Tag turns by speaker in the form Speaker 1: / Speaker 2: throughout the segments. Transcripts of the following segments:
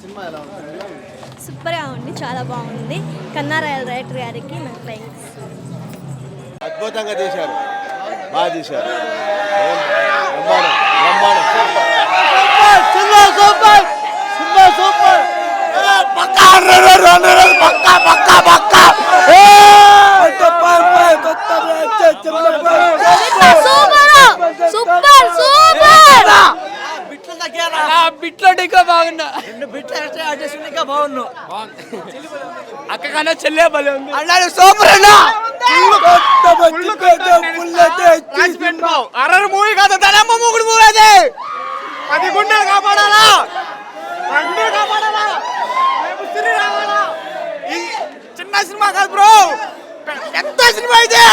Speaker 1: Cinema ఎలా ఉంది?
Speaker 2: సూపర్గా ఉంది చాలా బాగుంది. కన్నారాయల రైటర్ గారికి నాకు థ్యాంక్స్
Speaker 3: అద్భుతంగా తీశారు. బాగా తీశారు బ్రహ్మాండం బ్రహ్మాండం సినిమా సూపర్ సినిమా సూపర్ పక్కా పక్కా పక్కా పక్కా
Speaker 2: సూపర్ సూపర్ సూపర్
Speaker 4: బిట్లో ఇంకా బాగున్నా.
Speaker 1: రెండు బిట్లు ఎక్స్ట్రా యాడ్ చేసి ఇంకా బాగున్నావు
Speaker 4: అక్క కన్నా చెల్లే భలే ఉంది.
Speaker 1: అన్నాడు సూపర్ అన్నా
Speaker 4: అర్రర్ మూవీ కాదు తనమ్మ మూగుడు మూవీ అది పది గుండెలు కాపాడాలా? గుండెలు చిన్న సినిమా కాదు బ్రో. ఎంత సినిమా ఇది.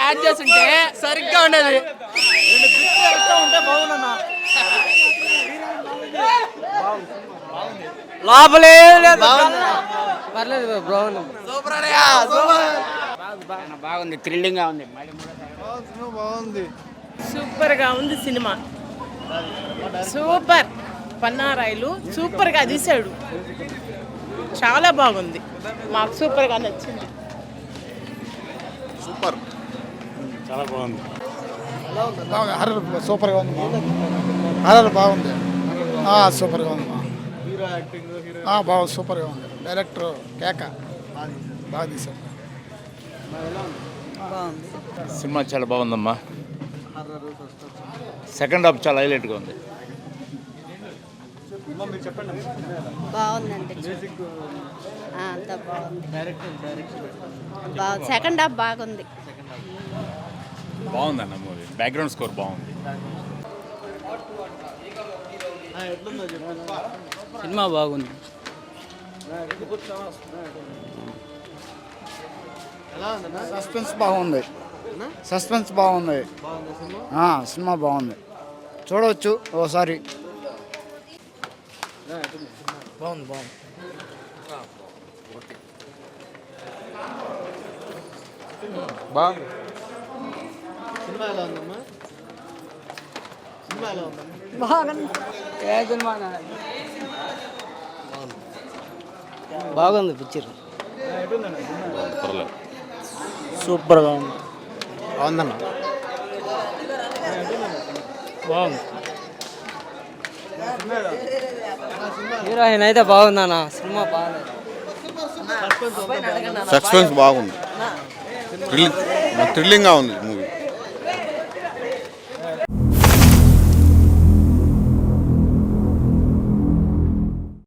Speaker 4: యాడ్ చేస్తుంటే సరిగ్గా ఉండేది. లోపలే
Speaker 1: పర్లేదు బాగుంది
Speaker 4: సూపర్ బాగుంది థ్రిల్లింగ్గా ఉంది.
Speaker 1: బాగుంది
Speaker 5: సూపర్గా ఉంది సినిమా. సూపర్. పన్నారాయలు సూపర్గా తీశాడు. చాలా బాగుంది. మాకు సూపర్గా నచ్చింది.
Speaker 3: సూపర్.
Speaker 6: బాగా హర్రర్ సూపర్గా ఉంది హర్రర్ బాగుంది. ఆ, సూపర్గా ఉంది బాగుంది సూపర్గా ఉంది. డైరెక్టర్ కేక. బాగా తీశారు
Speaker 7: సినిమా చాలా బాగుందమ్మా. సెకండ్ హాఫ్ చాలా హైలైట్గా ఉంది.
Speaker 8: బాగుందండి. ఆ, అంతా బాగుంది.
Speaker 1: Director director.
Speaker 8: బాగుంది సెకండ్ హాఫ్ బాగుంది.
Speaker 7: బాగుందన్న మూవీ. బ్యాక్గ్రౌండ్ స్కోర్ బాగుంది.
Speaker 4: సినిమా బాగుంది.
Speaker 6: సస్పెన్స్ బాగుంది. సస్పెన్స్ బాగుంది.
Speaker 1: బాగుంది సినిమా
Speaker 6: బాగుంది. చూడవచ్చు ఓసారి.
Speaker 4: బాగుంది. బాగుంది.
Speaker 1: సినిమా ఎలా ఉందమ్మా సినిమా ఎలా ఉందమ్మా
Speaker 4: ఏ సినిమా బాగుంది పిక్చర్
Speaker 7: పర్లేదు
Speaker 4: సూపర్గా ఉంది.
Speaker 1: బాగుందన్న.
Speaker 4: బాగుంది హీరోయిన్ అయితే బాగుందన్న. సినిమా బాగాలేదు
Speaker 3: సస్పెన్స్ బాగుంది. థ్రిల్లింగ్ థ్రిల్లింగ్గా ఉంది. Bye.